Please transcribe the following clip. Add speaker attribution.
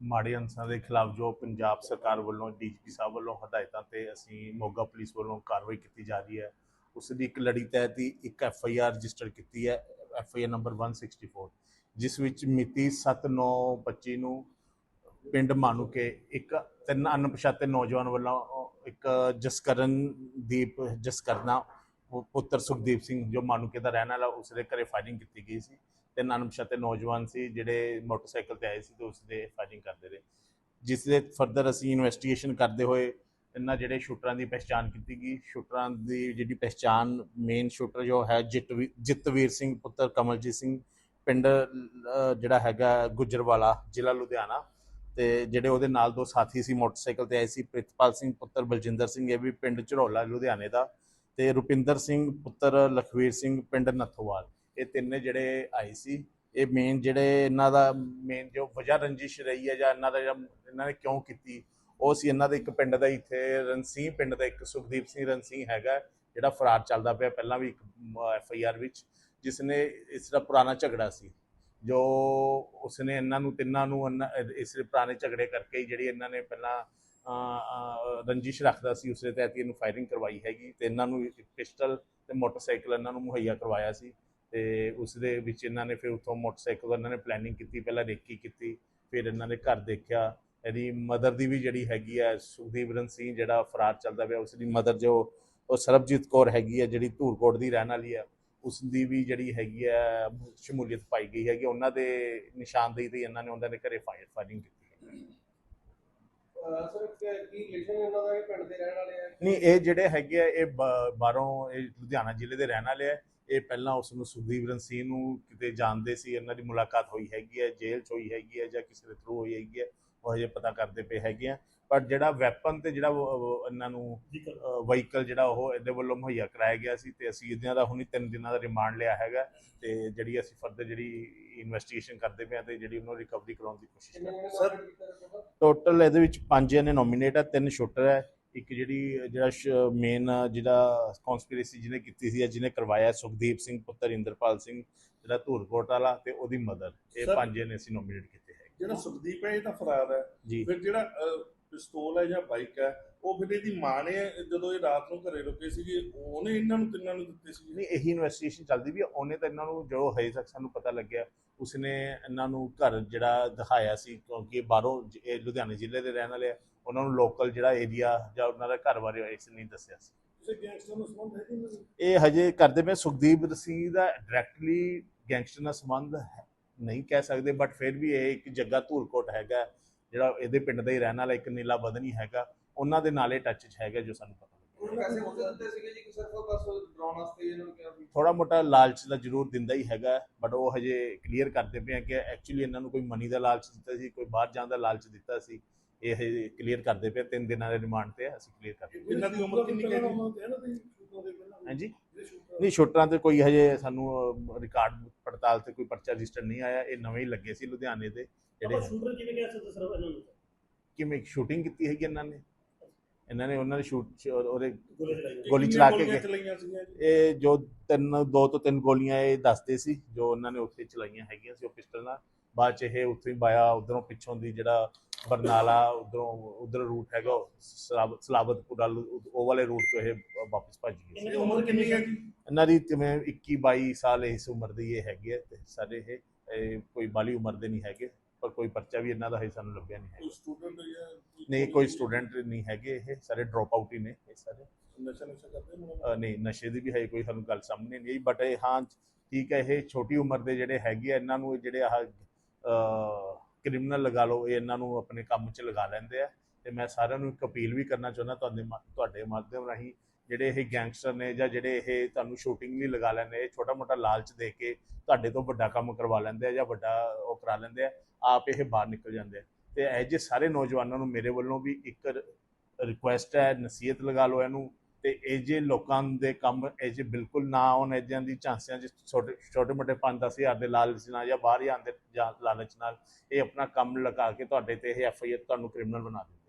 Speaker 1: ਮਾੜੇ ਅਨਸਰਾਂ ਦੇ ਖਿਲਾਫ ਜੋ ਪੰਜਾਬ ਸਰਕਾਰ ਵੱਲੋਂ, ਡੀਜੀਪੀ ਸਾਹਿਬ ਵੱਲੋਂ ਹਦਾਇਤਾਂ ਤੇ ਅਸੀਂ ਮੋਗਾ ਪੁਲਿਸ ਵੱਲੋਂ ਕਾਰਵਾਈ ਕੀਤੀ ਜਾ ਰਹੀ ਹੈ, ਉਸ ਦੀ ਇੱਕ ਲੜੀ ਤਹਿਤ ਹੀ ਇੱਕ ਐਫ ਆਈ ਆਰ ਰਜਿਸਟਰ ਕੀਤੀ ਹੈ, ਐਫ ਆਈ ਆਰ ਨੰਬਰ 164 ਜਿਸ ਵਿੱਚ ਮਿਤੀ 7/9/25 ਨੂੰ ਪਿੰਡ ਮਾਨੂਕੇ ਇੱਕ ਤਿੰਨ ਅਣਪਛਾਤੇ ਨੌਜਵਾਨ ਵੱਲੋਂ ਇੱਕ ਜਸਕਰਨ ਦੀਪ, ਜਸਕਰਨਾ ਪੁੱਤਰ ਸੁਖਦੀਪ ਸਿੰਘ ਜੋ ਮਾਨੂਕੇ ਦਾ ਰਹਿਣ ਵਾਲਾ, ਉਸਦੇ ਘਰੇ ਫਾਇਰਿੰਗ ਕੀਤੀ ਗਈ ਸੀ। ਤਿੰਨ ਅਣਪਛਾਤੇ ਨੌਜਵਾਨ ਸੀ, ਜਿਹੜੇ ਮੋਟਰਸਾਈਕਲ ਤੇ ਆਏ ਸੀ ਤੇ ਉਸ ਦੇ ਫਾਇਰਿੰਗ ਕਰਦੇ ਰਹੇ। ਜਿਸ ਦੇ ਫਰਦਰ ਅਸੀਂ ਇਨਵੈਸਟੀਗੇਸ਼ਨ ਕਰਦੇ ਹੋਏ ਇਹਨਾਂ ਜਿਹੜੇ ਸ਼ੂਟਰਾਂ ਦੀ ਪਛਾਣ ਕੀਤੀ ਗਈ। ਸ਼ੂਟਰਾਂ ਦੀ ਜਿਹੜੀ ਪਛਾਣ ਮੇਨ ਸ਼ੂਟਰ ਜੋ ਹੈ ਜਿਤਵੀ- ਜਿਤਵੀਰ ਸਿੰਘ, ਪੁੱਤਰ ਕਮਲਜੀਤ ਸਿੰਘ, ਪਿੰਡ ਜਿਹੜਾ ਹੈਗਾ ਗੁਜਰਵਾਲਾ, ਜ਼ਿਲ੍ਹਾ ਲੁਧਿਆਣਾ। ਤੇ ਜਿਹੜੇ ਉਹਦੇ ਨਾਲ ਦੋ ਸਾਥੀ ਸੀ, ਮੋਟਰਸਾਈਕਲ ਤੇ ਆਏ ਸੀ, ਪ੍ਰਿਤਪਾਲ ਸਿੰਘ, ਪੁੱਤਰ ਬਲਜਿੰਦਰ ਸਿੰਘ, ਇਹ ਵੀ ਪਿੰਡ ਝਰੋਲਾ ਲੁਧਿਆਣੇ ਦਾ। ਤੇ ਰੁਪਿੰਦਰ ਸਿੰਘ, ਪੁੱਤਰ ਲਖਵੀਰ ਸਿੰਘ, ਪਿੰਡ ਨੱਥੋਵਾਲ। ਇਹ ਤਿੰਨ ਜਿਹੜੇ ਆਏ ਸੀ, ਇਹ ਮੇਨ ਜਿਹੜੇ ਇਹਨਾਂ ਦਾ ਮੇਨ ਜੋ ਵਜ੍ਹਾ ਰੰਜਿਸ਼ ਰਹੀ ਹੈ ਜਾਂ ਇਹਨਾਂ ਦਾ ਜਿਹੜਾ ਇਹਨਾਂ ਨੇ ਕਿਉਂ ਕੀਤੀ, ਉਹ ਸੀ ਇਹਨਾਂ ਦਾ ਇੱਕ ਪਿੰਡ ਦਾ ਇੱਥੇ ਰਣਸੀਂਹ ਪਿੰਡ ਦਾ ਇੱਕ ਸੁਖਦੀਪ ਸਿੰਘ ਰਣਸੀਂਹ ਹੈਗਾ, ਜਿਹੜਾ ਫਰਾਰ ਚੱਲਦਾ ਪਿਆ ਪਹਿਲਾਂ ਵੀ ਇੱਕ ਐਫ ਆਈ ਆਰ ਵਿੱਚ ਜਿਸ ਨੇ ਇਸ ਦਾ ਪੁਰਾਣਾ ਝਗੜਾ ਸੀ। ਜੋ ਉਸਨੇ ਇਹਨਾਂ ਨੂੰ ਤਿੰਨਾਂ ਨੂੰ ਇਹਨਾਂ- ਇਸ ਪੁਰਾਣੇ ਝਗੜੇ ਕਰਕੇ ਹੀ ਜਿਹੜੀ ਇਹਨਾਂ ਨੇ ਪਹਿਲਾਂ ਰੰਜਿਸ਼ ਰੱਖਦਾ ਸੀ ਉਸੇ ਤਹਿਤ ਹੀ ਇਹਨੂੰ ਫਾਇਰਿੰਗ ਕਰਵਾਈ ਹੈਗੀ ਤੇ ਇਹਨਾਂ ਨੂੰ ਪਿਸਟਲ ਤੇ ਮੋਟਰਸਾਈਕਲ ਇਹਨਾਂ ਨੂੰ ਮੁਹੱਈਆ ਕਰਵਾਇਆ ਸੀ। ਤੇ ਉਸ ਦੇ ਵਿੱਚ ਇਹਨਾਂ ਨੇ ਫਿਰ ਉੱਥੋਂ ਮੋਟਰਸਾਈਕਲ ਇਹਨਾਂ ਨੇ ਪਲੈਨਿੰਗ ਕੀਤੀ ਪਹਿਲਾਂ ਰੇਕੀ ਕੀਤੀ ਫਿਰ ਇਹਨਾਂ ਨੇ ਘਰ ਦੇਖਿਆ। ਇਹਦੀ ਮਦਰ ਦੀ ਵੀ ਜਿਹੜੀ ਹੈਗੀ ਹੈ ਸੁਖਦੀਵਰਨ ਸਿੰਘ ਜਿਹੜਾ ਫਰਾਰ ਚੱਲਦਾ ਪਿਆ ਉਸ ਦੀ ਮਦਰ ਜੋ ਉਹ ਸਰਬਜੀਤ ਕੌਰ ਹੈਗੀ ਹੈ ਜਿਹੜੀ ਧੂਰਕੋਟ ਦੀ ਰਹਿਣ ਵਾਲੀ ਹੈ ਉਸ ਦੀ ਵੀ ਜਿਹੜੀ ਹੈਗੀ ਹੈ ਸ਼ਮੂਲੀਅਤ ਪਾਈ ਗਈ ਹੈਗੀ। ਉਹਨਾਂ ਦੇ ਨਿਸ਼ਾਨਦੇਹੀ ਤੇ ਇਹਨਾਂ ਨੇ ਉਹਨਾਂ ਦੇ ਘਰੇ ਫਾਇਰ ਫਾਇਰਿੰਗ ਕੀਤੀ
Speaker 2: ਸਰ ਕੀ ਰਿਲੇਸ਼ਨ ਇਹਨਾਂ ਦਾ? ਇਹ ਪਿੰਡ ਦੇ ਰਹਿਣ ਵਾਲੇ ਆ?
Speaker 1: ਨਹੀਂ ਇਹ ਜਿਹੜੇ ਹੈਗੇ ਆ ਇਹ ਬਾਹਰੋਂ ਇਹ ਲੁਧਿਆਣਾ ਜ਼ਿਲ੍ਹੇ ਦੇ ਰਹਿਣ ਵਾਲੇ ਆ। ਇਹ ਪਹਿਲਾਂ ਉਸ ਨੂੰ ਸੁਖਦੀਵਰਨ ਸਿੰਘ ਨੂੰ ਕਿਤੇ ਜਾਣਦੇ ਸੀ ਇਹਨਾਂ ਦੀ ਮੁਲਾਕਾਤ ਹੋਈ ਹੈਗੀ ਹੈ ਜੇਲ੍ਹ 'ਚ ਹੋਈ ਹੈਗੀ ਹੈ ਜਾਂ ਕਿਸੇ ਦੇ ਥਰੂ ਹੋਈ ਹੈਗੀ ਹੈ ਉਹ ਹਜੇ ਪਤਾ ਕਰਦੇ ਪਏ ਹੈਗੇ ਆ। ਪਰ ਜਿਹੜਾ ਵੈਪਨ ਤੇ ਜਿਹੜਾ ਇਹਨਾਂ ਨੂੰ ਵਹੀਕਲ ਜਿਹੜਾ ਉਹ ਇਹਦੇ ਵੱਲੋਂ ਮੁਹੱਈਆ ਕਰਾਇਆ ਗਿਆ ਸੀ ਤੇ ਅਸੀਂ ਇਹਨਾਂ ਦਾ ਹੁਣੀ ਤਿੰਨ ਦਿਨਾਂ ਦਾ ਰਿਮਾਂਡ ਲਿਆ ਹੈਗਾ ਤੇ ਜਿਹੜੀ ਅਸੀਂ ਫਰਦਰ ਜਿਹੜੀ ਇਨਵੈਸਟੀਗੇਸ਼ਨ ਕਰਦੇ ਪਏ ਆ ਤੇ ਜਿਹੜੀ ਉਹਨੂੰ ਰਿਕਵਰੀ ਕਰਾਉਣ ਦੀ ਕੋਸ਼ਿਸ਼ ਕਰ
Speaker 2: ਤੁਹਾਡਾ
Speaker 1: ਟੋਟਲ ਇਹਦੇ ਵਿੱਚ ਪੰਜ ਜਣੇ ਨੋਮੀਨੇਟ ਹੈ ਤਿੰਨ ਸ਼ੂਟਰ ਹੈ ਇੱਕ ਜਿਹੜੀ ਜਿਹੜਾ ਮੇਨ ਜਿਹੜਾ ਕਨਸਪੀਰੇਸੀ ਜਿਹਨੇ ਕੀਤੀ ਸੀ ਜਿਹਨੇ ਕਰਵਾਇਆ ਸੁਖਦੀਪ ਸਿੰਘ ਪੁੱਤਰ ਇੰਦਰਪਾਲ ਸਿੰਘ ਜਿਹੜਾ ਧੂਰਕੋਟ ਵਾਲਾ ਤੇ ਉਹਦੀ ਮਦਰ ਇਹ
Speaker 3: Sir-
Speaker 1: ਪੰਜ ਜਣੇ ਅਸੀਂ ਨੋਮੀਨੇਟ ਕੀਤੇ ਹੈ
Speaker 3: ਜਿਹੜਾ ਸੁਖਦੀਪ ਹੈ ਇਹ ਤਾਂ ਫਰਾਰ ਹੈ।
Speaker 1: ਜੀ।
Speaker 3: ਫਿਰ ਜਿਹੜਾ ਅਹ, ਪਿਸਤੌਲ ਹੈ ਜਾਂ ਬਾਈਕ ਹੈ ਉਹ ਫਿਰ ਇਹਦੀ ਮਾਂ ਨੇ ਜਦੋਂ ਇਹ ਰਾਤ ਨੂੰ ਘਰੇ ਰੁਕੇ ਸੀਗੇ ਉਹਨੇ ਇਹਨਾਂ ਨੂੰ ਤਿੰਨਾਂ ਨੂੰ ਦਿੱਤੇ ਸੀ
Speaker 1: ਨਹੀਂ ਇਹੀ ਇਨਵੈਸਟੀਗੇਸ਼ਨ ਚੱਲਦੀ ਵੀ। ਉਹਨੇ ਤਾਂ ਇਹਨਾਂ ਨੂੰ ਜੋ ਹਜੇ ਤੱਕ ਸਾਨੂੰ ਪਤਾ ਲੱਗਿਆ ਉਸਨੇ ਇਹਨਾਂ ਨੂੰ ਘਰ ਜਿਹੜਾ ਦਿਖਾਇਆ ਸੀ ਕਿਉਂਕਿ ਬਾਹਰੋਂ ਜ- ਇਹ ਲੁਧਿਆਣੇ ਜ਼ਿਲ੍ਹੇ ਦੇ ਰਹਿਣ ਵਾਲੇ ਆ ਉਹਨਾਂ ਨੂੰ ਲੋਕਲ ਜਿਹੜਾ ਏਰੀਆ ਜਾਂ ਉਹਨਾਂ ਦਾ ਘਰ ਬਾਰੇ ਇਸ ਨਹੀਂ ਦੱਸਿਆ ਸੀ।
Speaker 3: ਕਿਸੇ ਗੈਂਗਸਟਰ ਨੂੰ ਸੰਬੰਧ ਹੈ ਕਿ ਨਹੀਂ?
Speaker 1: ਇਹ ਹਜੇ ਕਰਦੇ ਪਏ ਸੁਖਦੀਪ ਸਿੰਘ ਦਾ ਡਾਇਰੈਕਟਲੀ ਗੈਂਗਸਟਰ ਨਾਲ ਸੰਬੰਧ ਨਹੀਂ ਕਹਿ ਸਕਦੇ ਬਟ ਫਿਰ ਵੀ ਇਹ ਇੱਕ ਜੱਗਾ ਧੂਲਕੋਟ ਹੈਗਾ ਜਿਹੜਾ ਇਹਦੇ ਪਿੰਡ ਦਾ ਹੀ ਰਹਿਣ ਵਾਲਾ ਇੱਕ ਨੀਲਾ ਬਦਨੀ ਹੈਗਾ ਉਹਨਾਂ ਦੇ ਨਾਲੇ ਟੱਚ 'ਚ ਹੈਗਾ ਜੋ ਸਾਨੂੰ ਪਤਾ ਥੋੜਾ ਮੋਟਾ ਲਾਲਚ ਦਾ ਜ਼ਰੂਰ ਦਿੰਦਾ ਹੀ ਹੈਗਾ ਬਟ ਉਹ ਹਜੇ ਕਲੀਅਰ ਕਰਦੇ ਪਏ ਆ ਕਿ ਐਕਚੁਅਲੀ ਇਹਨਾਂ ਨੂੰ ਕੋਈ ਮਨੀ ਦਾ ਲਾਲਚ ਦਿੱਤਾ ਸੀ ਕੋਈ ਬਾਹਰ ਜਾਣ ਦਾ ਲਾਲਚ ਦਿੱਤਾ ਸੀ। ਇਹ ਕਲੀਅਰ ਕਰਦੇ ਪਏ ਤਿੰਨ ਦਿਨਾਂ ਦੇ ਰਿਮਾਂਡ ਤੇ ਆ, ਅਸੀਂ ਕਲੀਅਰ ਕਰਦੇ ਪਏ
Speaker 3: ਇਹਨਾਂ ਦੀ ਉਮਰ ਕਿੰਨੀ ਹੈ।
Speaker 1: ਹਾਂਜੀ। ਨਹੀਂ ਸ਼ੂਟਰਾਂ ਤੇ ਕੋਈ ਹਜੇ ਸਾਨੂੰ ਰਿਕਾਰਡ ਪੜਤਾਲ ਤੇ ਕੋਈ ਪਰਚਾ ਰਜਿਸਟਰ ਨਹੀਂ ਆਇਆ। ਇਹ ਨਵੇਂ ਹੀ ਲੱਗੇ ਸੀ ਲੁਧਿਆਣੇ ਦੇ ਜਿਹੜੇ
Speaker 4: ਸ਼ੂਟਰ ਕਿਵੇਂ ਕਹਿ ਸਕਦੇ ਸਰ ਇਹਨਾਂ ਨੂੰ?
Speaker 1: ਕਿਵੇਂ ਸ਼ੂਟਿੰਗ ਕੀਤੀ ਹੈਗੀ ਇਹਨਾਂ ਨੇ? ਇਹਨਾਂ ਨੇ ਉਹਨਾਂ ਨੇ ਸ਼ੂਟ ਉਹਦੇ
Speaker 4: ਗੋਲੀ ਚਲਾਈ
Speaker 1: ਗੋਲੀ ਚਲਾ ਕੇ ਗਏ।
Speaker 3: ਚਲਾਈਆਂ ਸੀਗੀਆਂ ਜੀ?
Speaker 1: ਇਹ ਜੋ ਤਿੰਨ ਦੋ ਤੋਂ ਤਿੰਨ ਗੋਲੀਆਂ ਇਹ ਦੱਸਦੇ ਸੀ ਜੋ ਉਹਨਾਂ ਨੇ ਉੱਥੇ ਚਲਾਈਆਂ ਹੈਗੀਆਂ ਸੀ ਉਹ ਪਿਸਟਲ ਨਾਲ। ਬਾਅਦ ਚ ਇਹ ਉੱਥੇ ਹੀ ਬਾਇਆ ਉਧਰੋਂ ਪਿੱਛੋਂ ਦੀ ਜਿਹੜਾ ਬਰਨਾਲਾ ਉਧਰੋਂ ਉਧਰ ਰੂਟ ਹੈਗਾ ਸਲਾਬਤਪੁਰ ਵੱਲ ਉਹ ਵਾਲੇ ਰੂਟ ਤੋਂ ਇਹ ਵਾਪਸ ਭੱਜ ਗਏ ਸੀ।
Speaker 3: ਇਹ ਉਮਰ ਕਿੰਨੀ ਹੈ ਜੀ?
Speaker 1: ਇਹਨਾਂ ਦੀ ਜਿਵੇਂ 21 22 ਸਾਲ ਇਸ ਉਮਰ ਦੀ ਇਹ ਹੈਗੇ ਤੇ ਸਾਰੇ ਇਹ ਕੋਈ ਬਾਲੀ ਉਮਰ ਦੇ ਨਹੀਂ ਹੈਗੇ ਪਰ ਕੋਈ ਪਰਚਾ ਵੀ ਇਹਨਾਂ ਦਾ ਹਜੇ ਸਾਨੂੰ ਲੱਭਿਆ ਨਹੀਂ ਹੈ
Speaker 3: ਕੋਈ ਸਟੂਡੈਂਟ ਜਾਂ
Speaker 1: ਨਹੀਂ ਕੋਈ ਸਟੂਡੈਂਟ ਨਹੀਂ ਹੈਗੇ ਇਹ ਸਾਰੇ ਡ੍ਰੌਪ ਆਊਟ ਹੀ ਨੇ ਇਹ ਸਾਰੇ।
Speaker 3: ਨਸ਼ਾ ਨਸ਼ਾ ਕਰਦੇ ਨੇ
Speaker 1: ਅਹ ਨਹੀਂ ਨਸ਼ੇ ਦੀ ਵੀ ਹੈ ਕੋਈ ਸਾਨੂੰ ਗੱਲ ਸਾਹਮਣੇ ਨਹੀਂ ਆਈ ਬਟ ਇਹ ਹਾਂ ਠੀਕ ਹੈ ਇਹ ਛੋਟੀ ਉਮਰ ਦੇ ਜਿਹੜੇ ਹੈਗੇ ਆ ਇਹਨਾਂ ਨੂੰ ਜਿਹੜੇ ਆਹ ਕ੍ਰਿਮੀਨਲ ਲਗਾ ਲਓ, ਇਹ ਇਹਨਾਂ ਨੂੰ ਆਪਣੇ ਕੰਮ 'ਚ ਲਗਾ ਲੈਂਦੇ ਆ। ਤੇ ਮੈਂ ਸਾਰਿਆਂ ਨੂੰ ਇੱਕ ਅਪੀਲ ਵੀ ਕਰਨਾ ਚਾਹੁੰਦਾ ਤੁਹਾਡੇ ਮਾ- ਤੁਹਾਡੇ ਮਾਧਿਅਮ ਰਾਹੀਂ, ਜਿਹੜੇ ਇਹ ਗੈਂਗਸਟਰ ਨੇ ਜਾਂ ਜਿਹੜੇ ਇਹ ਤੁਹਾਨੂੰ ਸ਼ੂਟਿੰਗ ਲਈ ਲਗਾ ਲੈਂਦੇ ਇਹ ਛੋਟਾ ਮੋਟਾ ਲਾਲਚ ਦੇ ਕੇ ਤੁਹਾਡੇ ਤੋਂ ਵੱਡਾ ਕੰਮ ਕਰਵਾ ਲੈਂਦੇ ਆ ਜਾਂ ਵੱਡਾ ਉਹ ਕਰਾ ਲੈਂਦੇ ਆ, ਆਪ ਇਹ ਬਾਹਰ ਨਿਕਲ ਜਾਂਦੇ ਆ। ਤੇ ਇਹ ਜੇ ਸਾਰੇ ਨੌਜਵਾਨਾਂ ਨੂੰ ਮੇਰੇ ਵੱਲੋਂ ਵੀ ਇੱਕ ਰਿਕੁਐਸਟ ਹੈ, ਨਸੀਹਤ ਲਗਾ ਲਓ ਇਹਨੂੰ। ਤੇ ਇਹ ਜੇ ਲੋਕਾਂ ਦੇ ਕੰਮ, ਇਹ ਜੇ ਬਿਲਕੁਲ ਨਾ ਆਉਣ ਇਦਾਂ ਦੀ ਝਾਂਸਿਆਂ 'ਚ ਛੋਟੇ ਛੋਟੇ ਮੋਟੇ 5-10 ਹਜ਼ਾਰ ਦੇ ਲਾਲਚ ਨਾਲ ਜਾਂ ਬਾਹਰ ਹੀ ਦੇ ਜਾਂ ਲਾਲਚ ਨਾਲ ਇਹ ਆਪਣਾ ਕੰਮ ਲਗਾ ਕੇ ਤੁਹਾਡੇ ਤੇ ਇਹ ਐਫ ਆਈ ਆਰ ਤੁਹਾਨੂੰ ਕ੍ਰਿਮੀਨਲ ਬਣਾ ਦੇ